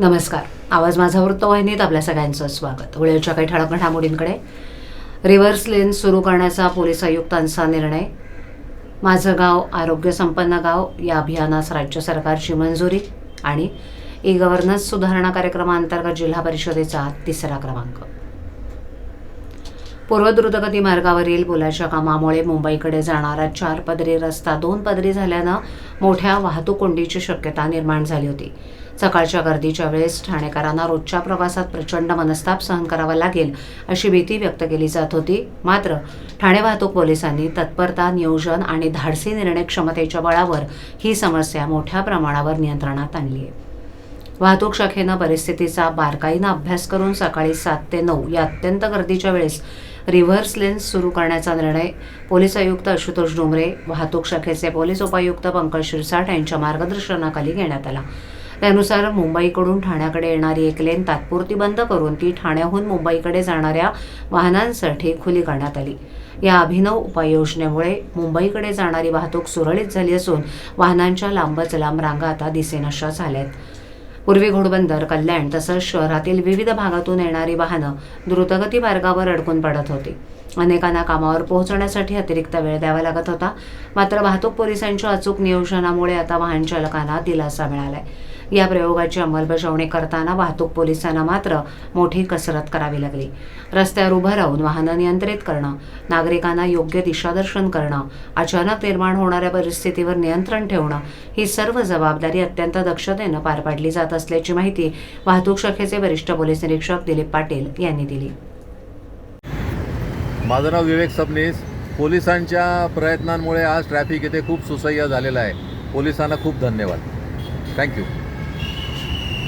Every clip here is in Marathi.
नमस्कार. आवाज माझा वृत्तवाहिनीत आपल्या सगळ्यांचं स्वागत. वेळेच्या काही ठळक घडामोडींकडे. रिव्हर्स लेन सुरू करण्याचा पोलीस आयुक्तांचा निर्णय. माझं गाव आरोग्य संपन्न गाव या अभियानास राज्य सरकारची मंजुरी आणि ई गव्हर्नन्स सुधारणा कार्यक्रमांतर्गत जिल्हा परिषदेचा तिसरा क्रमांक. पूर्व द्रुतगती मार्गावरील पुलाच्या कामामुळे मुंबईकडे जाणारा चार पदरी रस्ता दोन पदरी झाल्यानं मोठ्या वाहतूक कोंडीची शक्यता निर्माण झाली होती. सकाळच्या गर्दीच्या वेळेस ठाणेकरांना रोजच्या प्रवासात प्रचंड मनस्ताप सहन करावा लागेल अशी भीती व्यक्त केली जात होती. मात्र ठाणे वाहतूक पोलिसांनी तत्परता नियोजन आणि धाडसी निर्णय क्षमतेच्या बळावर ही समस्या मोठ्या प्रमाणावर नियंत्रणात आणली आहे. वाहतूक शाखेनं परिस्थितीचा बारकाईनं अभ्यास करून सकाळी सात ते नऊ या अत्यंत गर्दीच्या वेळेस रिव्हर्स लेन्स सुरू करण्याचा निर्णय पोलीस आयुक्त आशुतोष डोंगरे वाहतूक शाखेचे पोलीस उपायुक्त पंकज शिरसाट यांच्या मार्गदर्शनाखाली घेण्यात आला. त्यानुसार मुंबईकडून ठाण्याकडे येणारी एक लेन तात्पुरती बंद करून ती ठाण्याहून मुंबईकडे जाणाऱ्या वाहनांसाठी खुली करण्यात आली. या अभिनव उपाययोजनेमुळे मुंबईकडे जाणारी वाहतूक सुरळीत झाली असून वाहनांच्या लांबच लांब रांगा आता दिसेनाशा झाल्यात. पूर्वी घोडबंदर कल्याण तसंच शहरातील विविध भागातून येणारी वाहनं द्रुतगती मार्गावर अडकून पडत होती. अनेकांना कामावर पोहोचण्यासाठी अतिरिक्त वेळ द्यावा लागत होता. मात्र वाहतूक पोलिसांच्या अचूक नियोजनामुळे आता वाहन चालकांना दिलासा मिळालाय. या प्रयोगाची अंमलबजावणी करताना वाहतूक पोलिसांना मात्र मोठी कसरत करावी लागली. रस्त्यावर उभं राहून वाहनं नियंत्रित करणं नागरिकांना योग्य दिशादर्शन करणं अचानक निर्माण होणाऱ्या परिस्थितीवर नियंत्रण ठेवणं ही सर्व जबाबदारी अत्यंत दक्षतेनं पार पाडली जात असल्याची माहिती वाहतूक शाखेचे वरिष्ठ पोलीस निरीक्षक दिलीप पाटील यांनी दिली. माझं नाव विवेक सबनीस पोलिसांच्या प्रयत्नांमुळे आज ट्रॅफिक इथे खूप सुसह्य झालेलं आहे. पोलिसांना खूप धन्यवाद. Thank you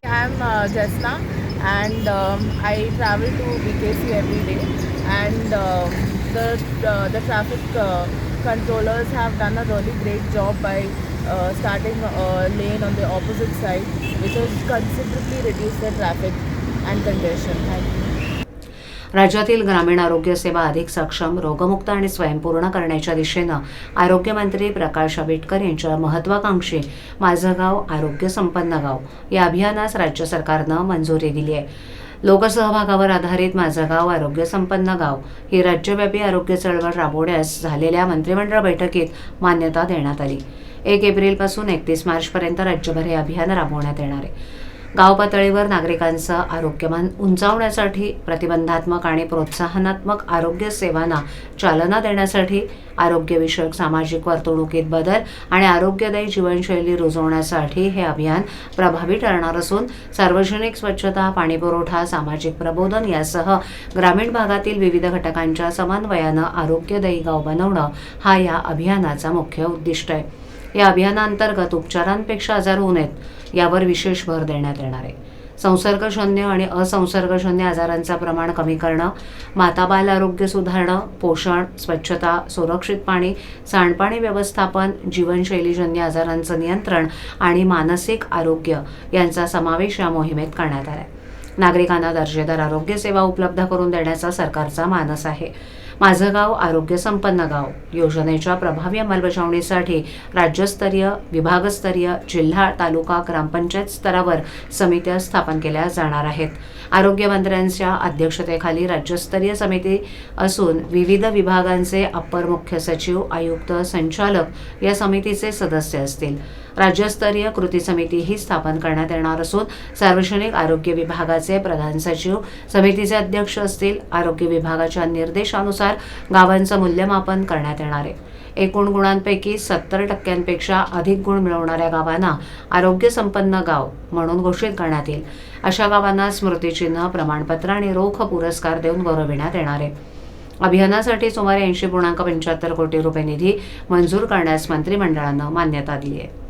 I'm uh, Jasna and um, I travel to BKC every day and um, the, uh, the traffic uh, controllers have done a really great job by uh, starting a lane on the opposite side which has considerably reduced the traffic and congestion. Thank you. राज्यातील ग्रामीण आरोग्य सेवा अधिक सक्षम रोगमुक्त आणि स्वयंपूर्ण करण्याच्या दिशेनं आरोग्यमंत्री प्रकाश आंबेडकर यांच्या महत्वाकांक्षी माझं गाव आरोग्य संपन्न गाव या अभियानास राज्य सरकारनं मंजुरी दिली आहे. लोकसहभागावर आधारित माझं गाव आरोग्य संपन्न गाव ही राज्यव्यापी आरोग्य चळवळ राबवण्यास झालेल्या मंत्रिमंडळ बैठकीत मान्यता देण्यात आली. एक एप्रिलपासून एकतीस मार्चपर्यंत राज्यभर हे अभियान राबवण्यात येणार आहे. गाव पातळीवर नागरिकांचं आरोग्यमान उंचावण्यासाठी प्रतिबंधात्मक आणि प्रोत्साहनात्मक आरोग्य सेवांना चालना देण्यासाठी आरोग्यविषयक सामाजिक वर्तणुकीत बदल आणि आरोग्यदायी जीवनशैली रुजवण्यासाठी हे अभियान प्रभावी ठरणार असून सार्वजनिक स्वच्छता पाणीपुरवठा सामाजिक प्रबोधन यासह ग्रामीण भागातील विविध घटकांच्या समन्वयानं आरोग्यदायी गाव बनवणं हा या अभियानाचा मुख्य उद्दिष्ट आहे. या अभियानांतर्गत उपचारांपेक्षा आजार होऊ नयेत यावर विशेष भर देण्यात येणार आहे. संसर्गजन्य आणि असंसर्गजन्य आजारांचं प्रमाण कमी करणं माता बाल आरोग्य सुधारणं पोषण स्वच्छता सुरक्षित पाणी सांडपाणी व्यवस्थापन जीवनशैलीजन्य आजारांचं नियंत्रण आणि मानसिक आरोग्य यांचा समावेश या मोहिमेत करण्यात आला आहे नागरिकांना दर्जेदार आरोग्य सेवा उपलब्ध करून देण्याचा सरकारचा मानस आहे. माझं गाव आरोग्य संपन्न गाव. योजनेच्या प्रभावी अंमलबजावणीसाठी राज्यस्तरीय विभागस्तरीय जिल्हा तालुका ग्रामपंचायत स्तरावर समित्या स्थापन केल्या जाणार आहेत. आरोग्यमंत्र्यांच्या अध्यक्षतेखाली राज्यस्तरीय समिती असून विविध विभागांचे अप्पर मुख्य सचिव आयुक्त संचालक या समितीचे सदस्य असतील. राज्यस्तरीय कृती समितीही स्थापन करण्यात येणार असून सार्वजनिक आरोग्य विभागाचे प्रधान सचिव समितीचे अध्यक्ष असतील. आरोग्य विभागाच्या निर्देशानुसार गावांचं मूल्यमापन करण्यात येणार आहे. एकूण गुणांपैकी सत्तर टक्क्यांपेक्षा अधिक गुण मिळवणाऱ्या गावांना आरोग्य संपन्न गाव म्हणून घोषित करण्यात येईल. अशा गावांना स्मृतिचिन्ह प्रमाणपत्र आणि रोख पुरस्कार देऊन गौरविण्यात येणार आहे. अभियानासाठी सुमारे ऐंशी पूर्णांक पंच्याहत्तर कोटी रुपये निधी मंजूर करण्यास मंत्रिमंडळानं मान्यता दिली आहे.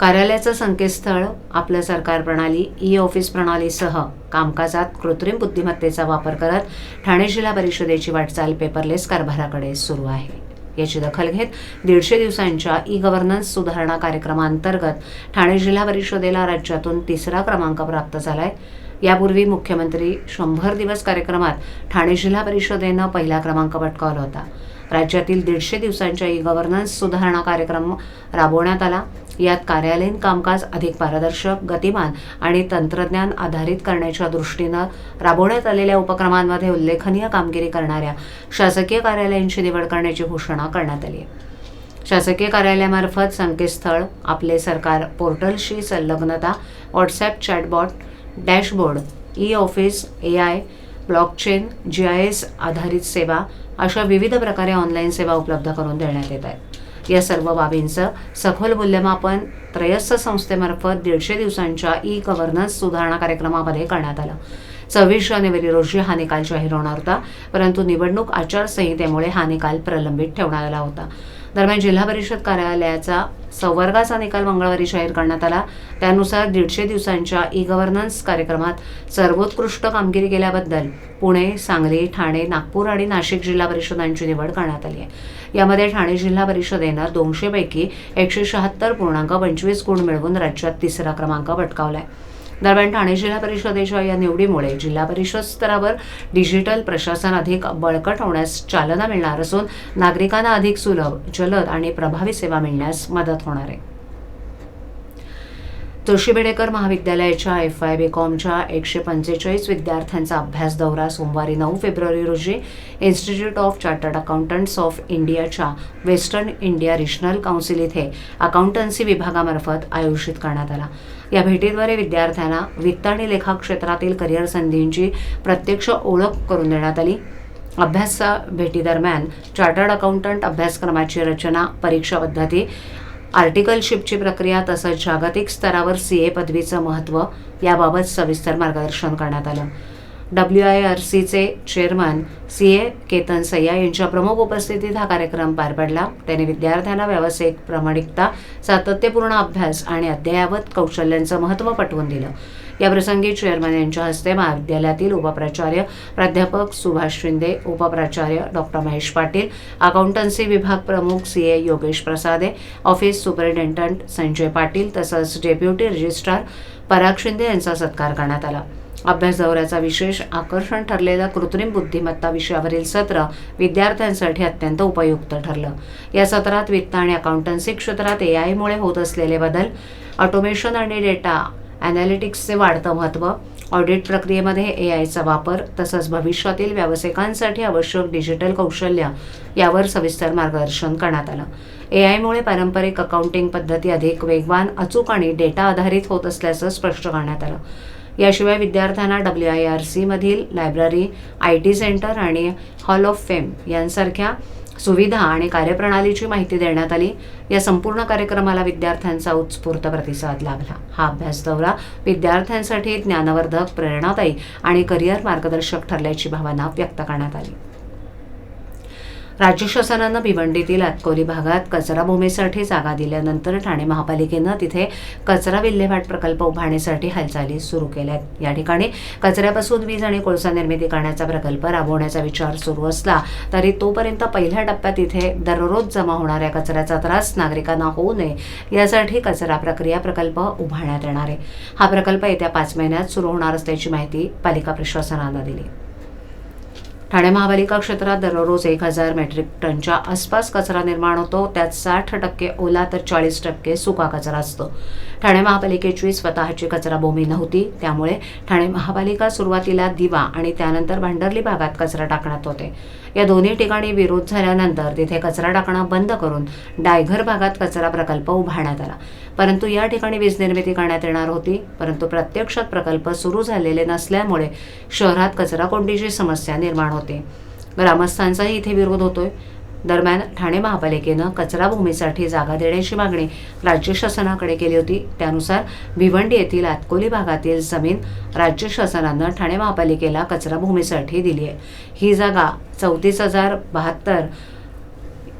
कार्यालयाचं संकेतस्थळ आपलं सरकार प्रणाली ई ऑफिस प्रणालीसह कामकाजात कृत्रिम बुद्धिमत्तेचा वापर करत ठाणे जिल्हा परिषदेची वाटचाल पेपरलेस कारभाराकडे सुरू आहे. याची दखल घेत दीडशे दिवसांच्या ई गव्हर्नन्स सुधारणा कार्यक्रमांतर्गत ठाणे जिल्हा परिषदेला राज्यातून तिसरा क्रमांक प्राप्त झालाय. यापूर्वी मुख्यमंत्री शंभर दिवस कार्यक्रमात ठाणे जिल्हा परिषदेनं पहिला क्रमांक पटकावला होता. राज्यातील दीडशे दिवसांच्या ई गव्हर्नन्स सुधारणा कार्यक्रम राबवण्यात आला. यात कार्यालयीन कामकाज अधिक पारदर्शक गतिमान आणि तंत्रज्ञान आधारित करण्याच्या दृष्टीनं राबवण्यात आलेल्या उपक्रमांमध्ये उल्लेखनीय कामगिरी करणाऱ्या शासकीय कार्यालयांची निवड करण्याची घोषणा करण्यात आली आहे. शासकीय कार्यालयामार्फत संकेतस्थळ आपले सरकार पोर्टलशी संलग्नता WhatsApp chatbot dashboard e office A I blockchain G I S आधारित सेवा अशा विविध प्रकारे ऑनलाईन सेवा उपलब्ध करून देण्यात येत आहेत. या सर्व बाबींचं सखोल मूल्यमापन त्रयस्थ संस्थेमार्फत दीडशे दिवसांच्या ई गव्हर्नन्स सुधारणा कार्यक्रमामध्ये करण्यात आलं. सव्वीस जानेवारी रोजी हा निकाल जाहीर होणार होता परंतु निवडणूक आचारसंहितेमुळे हा निकाल प्रलंबित ठेवण्यात आला होता. दरम्यान जिल्हा परिषद कार्यालयाचा संवर्गाचा निकाल मंगळवारी जाहीर करण्यात आला. त्यानुसार दीडशे दिवसांच्या ई गव्हर्नन्स कार्यक्रमात सर्वोत्कृष्ट कामगिरी केल्याबद्दल पुणे सांगली ठाणे नागपूर आणि नाशिक जिल्हा परिषदांची निवड करण्यात आली आहे. यामध्ये ठाणे जिल्हा परिषदेनं दोनशेपैकी एकशे शहात्तर पूर्णांक पंचवीस गुण मिळवून राज्यात तिसरा क्रमांक पटकावलाय. दरम्यान ठाणे जिल्हा परिषदेच्या या निवडीमुळे जिल्हा परिषद स्तरावर डिजिटल प्रशासन अधिक बळकट होण्यास चालना मिळणार असून नागरिकांना अधिक सुलभ जलद आणि प्रभावी सेवा मिळण्यास मदत होणार आहे. तुळशीबेडेकर महाविद्यालयाच्या एफ आय बी कॉमच्या एकशे पंचेचाळीस विद्यार्थ्यांचा अभ्यास दौरा सोमवारी नऊ फेब्रुवारी रोजी institute of chartered accountants of इंडियाच्या वेस्टर्न इंडिया रिजनल काउन्सिल इथे अकाउंटन्सी विभागामार्फत आयोजित करण्यात आला. या भेटीद्वारे विद्यार्थ्यांना वित्त आणि लेखा क्षेत्रातील करिअर संधींची प्रत्यक्ष ओळख करून देण्यात आली. अभ्यास भेटीदरम्यान चार्टर्ड अकाउंटंट अभ्यासक्रमाची रचना परीक्षा पद्धती आर्टिकलशिपची प्रक्रिया तसंच जागतिक स्तरावर सी ए पदवीचं महत्त्व याबाबत सविस्तर मार्गदर्शन करण्यात आलं. डब्ल्यू आय आर सीचे chairman C A Ketan Sayya यांच्या प्रमुख उपस्थितीत हा कार्यक्रम पार पडला. त्यांनी विद्यार्थ्यांना व्यावसायिक प्रामाणिकता सातत्यपूर्ण अभ्यास आणि अद्ययावत कौशल्यांचं महत्त्व पटवून दिलं. याप्रसंगी चेअरमन यांच्या हस्ते महाविद्यालयातील उपप्राचार्य प्राध्यापक सुभाष शिंदे उपप्राचार्य डॉक्टर महेश पाटील अकाउंटन्सी विभाग प्रमुख सी ए योगेश प्रसादे ऑफिस सुपरिटेंडंट संजय पाटील तसंच डेप्युटी रजिस्ट्रार पराग शिंदे यांचा सत्कार करण्यात आला. अभ्यास दौऱ्याचा विशेष आकर्षण ठरलेलं कृत्रिम बुद्धिमत्ता विषयावरील सत्र विद्यार्थ्यांसाठी अत्यंत उपयुक्त ठरलं. या सत्रात वित्त आणि अकाउंटन्सी क्षेत्रात ए आयमुळे होत असलेले बदल ऑटोमेशन आणि डेटा ॲनालिटिक्सचे वाढतं महत्त्व ऑडिट प्रक्रियेमध्ये ए आयचा वापर तसंच भविष्यातील व्यावसायिकांसाठी आवश्यक डिजिटल कौशल्य यावर सविस्तर मार्गदर्शन करण्यात आलं. ए आयमुळे पारंपरिक अकाउंटिंग पद्धती अधिक वेगवान अचूक आणि डेटा आधारित होत असल्याचं स्पष्ट करण्यात आलं. याशिवाय विद्यार्थ्यांना डब्ल्यू आय आर सीमधील लायब्ररी आय टी सेंटर आणि हॉल ऑफ फेम यांसारख्या सुविधा आणि कार्यप्रणालीची माहिती देण्यात आली. या संपूर्ण कार्यक्रमाला विद्यार्थ्यांचा उत्स्फूर्त प्रतिसाद लाभला. हा अभ्यास दौरा विद्यार्थ्यांसाठी ज्ञानवर्धक प्रेरणादायी आणि करिअर मार्गदर्शक ठरल्याची भावना व्यक्त करण्यात आली. राज्य शासनानं भिवंडीतील आतकोली भागात कचरा भूमीसाठी जागा दिल्यानंतर ठाणे महापालिकेनं तिथे कचरा विल्हेवाट प्रकल्प उभारण्यासाठी हालचाली सुरू केल्या आहेत या ठिकाणी कचऱ्यापासून वीज आणि कोळसा निर्मिती करण्याचा प्रकल्प राबवण्याचा विचार सुरू असला तरी तोपर्यंत पहिल्या टप्प्यात इथे दररोज जमा होणाऱ्या कचऱ्याचा त्रास नागरिकांना होऊ नये यासाठी कचरा प्रक्रिया प्रकल्प उभारण्यात येणार आहे. हा प्रकल्प येत्या पाच महिन्यात सुरू होणार असल्याची माहिती पालिका प्रशासनानं दिली. ठाणे महापालिका क्षेत्रात दररोज एक हजार मेट्रिक टनच्या आसपास कचरा निर्माण होतो. त्यात साठ टक्के ओला तर चाळीस टक्के सुका कचरा असतो. ठाणे महापालिकेची स्वतःची कचराभूमी नव्हती. त्यामुळे ठाणे महापालिका सुरुवातीला दिवा आणि त्यानंतर भांडरली भागात कचरा टाकण्यात होते. या दोन्ही ठिकाणी विरोध झाल्यानंतर तिथे कचरा टाकणं बंद करून डायघर भागात कचरा प्रकल्प उभारण्यात आला. परंतु या ठिकाणी वीज निर्मिती करण्यात येणार होती. परंतु प्रत्यक्षात प्रकल्प सुरू झालेले नसल्यामुळे शहरात कचरा कोंडीची समस्या निर्माण होते. ग्रामस्थांचाही इथे विरोध होतोय. दरम्यान ठाणे महापालिकेनं कचरा भूमीसाठी जागा देण्याची मागणी राज्य शासनाकडे केली होती. त्यानुसार भिवंडी येथील आतकोली भागातील जमीन राज्य शासनानं ठाणे महापालिकेला कचरा भूमीसाठी दिली आहे. ही जागा चौतीस हजार बहात्तर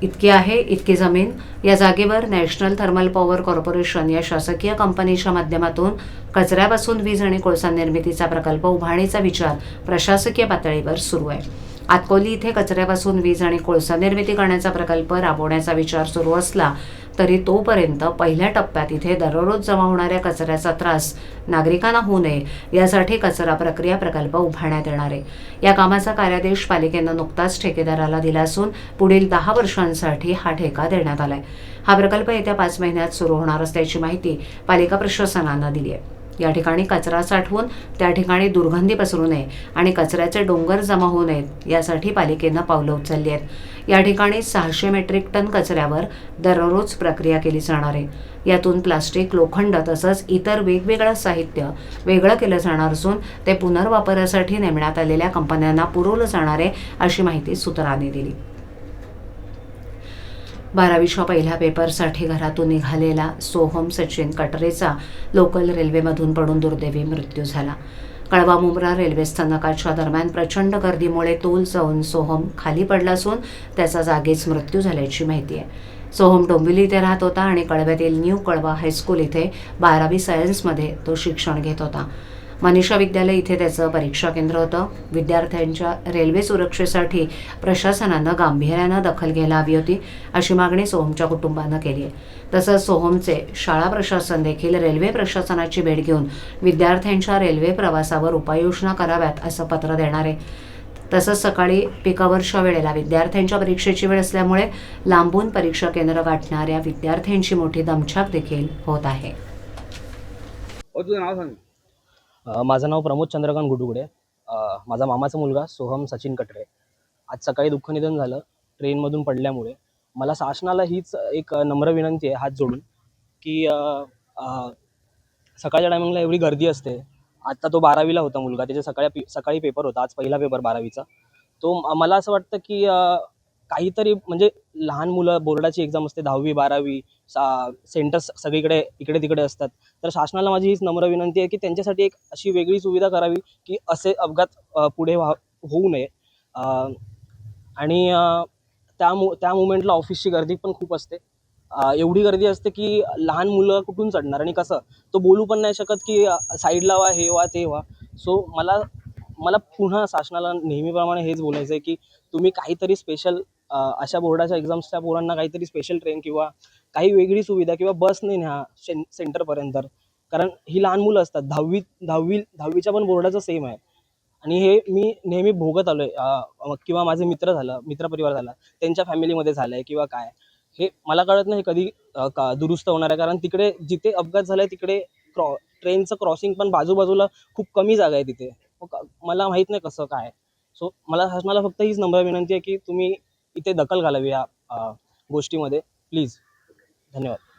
इतकी आहे. इतकी जमीन या जागेवर नॅशनल थर्मल पॉवर कॉर्पोरेशन या शासकीय कंपनीच्या माध्यमातून कचऱ्यापासून वीज आणि कोळसा निर्मितीचा प्रकल्प उभारणीचा विचार प्रशासकीय पातळीवर सुरू आहे. आतकोली इथे कचऱ्यापासून वीज आणि कोळसा निर्मिती करण्याचा प्रकल्प राबवण्याचा विचार सुरू असला तरी तोपर्यंत पहिल्या टप्प्यात इथे दररोज जमा होणाऱ्या कचऱ्याचा त्रास नागरिकांना होऊ नये यासाठी कचरा प्रक्रिया प्रकल्प उभारण्यात येणार आहे. या कामाचा कार्यादेश पालिकेनं नुकताच ठेकेदाराला दिला असून पुढील दहा वर्षांसाठी हा ठेका देण्यात आलाय. हा प्रकल्प येत्या पाच महिन्यात सुरू होणार असल्याची माहिती पालिका प्रशासनानं दिली आहे. या ठिकाणी कचरा साठवून त्या ठिकाणी दुर्गंधी पसरू नये आणि कचऱ्याचे डोंगर जमा होऊ नयेत यासाठी पालिकेनं पावलं उचलली आहेत. या ठिकाणी सहाशे मेट्रिक टन कचऱ्यावर दररोज प्रक्रिया केली जाणार आहे. यातून प्लास्टिक लोखंड तसंच इतर वेगवेगळं साहित्य वेगळं केलं जाणार असून ते पुनर्वापरासाठी नेमण्यात आलेल्या कंपन्यांना पुरवलं जाणार आहे अशी माहिती सूत्रांनी दिली. बारावीच्या पहिल्या पेपरसाठी घरातून निघालेला सोहम सचिन कटरेचा लोकल रेल्वेमधून पडून दुर्दैवी मृत्यू झाला. कळवा मुंब्रा रेल्वे स्थानकाच्या दरम्यान प्रचंड गर्दीमुळे तोल जाऊन सोहम खाली पडला असून त्याचा जागीच मृत्यू झाल्याची माहिती आहे. सोहम डोंबिवली इथे राहत होता आणि कळव्यातील न्यू कळवा हायस्कूल इथे बारावी सायन्समध्ये तो शिक्षण घेत होता. मनीषा विद्यालय इथे त्याचं परीक्षा केंद्र होतं. विद्यार्थ्यांच्या रेल्वे सुरक्षेसाठी प्रशासनानं गांभीर्यानं दखल घ्यायला हवी होती अशी मागणी सोहमच्या कुटुंबानं केली आहे. तसंच सोहमचे शाळा प्रशासन देखील रेल्वे प्रशासनाची भेट घेऊन विद्यार्थ्यांच्या रेल्वे प्रवासावर उपाययोजना कराव्यात असं पत्र देणार आहे. तसंच सकाळी पिकावरच्या वेळेला विद्यार्थ्यांच्या परीक्षेची वेळ असल्यामुळे लांबून परीक्षा केंद्र गाठणाऱ्या विद्यार्थ्यांची मोठी दमछाक देखील होत आहे. नाव सांग. माझं नाव प्रमोद चंद्रकांत गुडुगडे. माझा मामाचा मुलगा सोहम सचिन कटरे. आज सकाळी दुःखनिधन झालं ट्रेनमधून पडल्यामुळे. मला शासनाला हीच एक नम्र विनंती आहे हात जोडून की सकाळच्या टायमिंगला एवढी गर्दी असते. आत्ता तो बारावीला होता मुलगा. त्याच्या सकाळी पे- सकाळी पेपर होता. आज पहिला पेपर बारावीचा. तो मला असं वाटतं की काहीतरी म्हणजे लहान मुलं बोर्डाची एक्झाम असते दहावी बारावी सा सेंटर्स सगळीकडे इकडे तिकडे असतात. तर शासनाला माझी हीच नम्र विनंती आहे की त्यांच्यासाठी एक अशी वेगळी सुविधा करावी की असे अपघात पुढे व्हा होऊ नये. आणि त्या मु त्या मुमेंटला ऑफिसची गर्दी पण खूप असते. एवढी गर्दी असते की लहान मुलं कुठून चढणार आणि कसं? तो बोलू पण नाही शकत की साईडला वा हे व्हा ते व्हा. सो मला मला पुन्हा शासनाला नेहमीप्रमाणे हेच बोलायचं आहे की तुम्ही काहीतरी स्पेशल अशा बोर्डाच्या एक्झाम्सच्या पोरांना काहीतरी स्पेशल ट्रेन किंवा काही वेगळी सुविधा किंवा बसने न्या सें सेंटरपर्यंत कारण ही लहान मुलं असतात. दहावी दहावी दहावीच्या पण बोर्डाचं सेम आहे. आणि हे मी नेहमी भोगत आलो आहे किंवा माझे मित्र झालं मित्रपरिवार झाला त्यांच्या फॅमिलीमध्ये झालं आहे किंवा काय. हे मला कळत नाही हे कधी का दुरुस्त होणार आहे. कारण तिकडे जिथे अपघात झाला आहे तिकडे क्रॉ ट्रेनचं क्रॉसिंग पण बाजूबाजूला खूप कमी जागा आहे तिथे. मला माहीत नाही कसं काय. सो मला शासनाला फक्त हीच नम्र विनंती आहे की तुम्ही इथे दखल घालावी या गोष्टीमध्ये. प्लीज. धन्यवाद.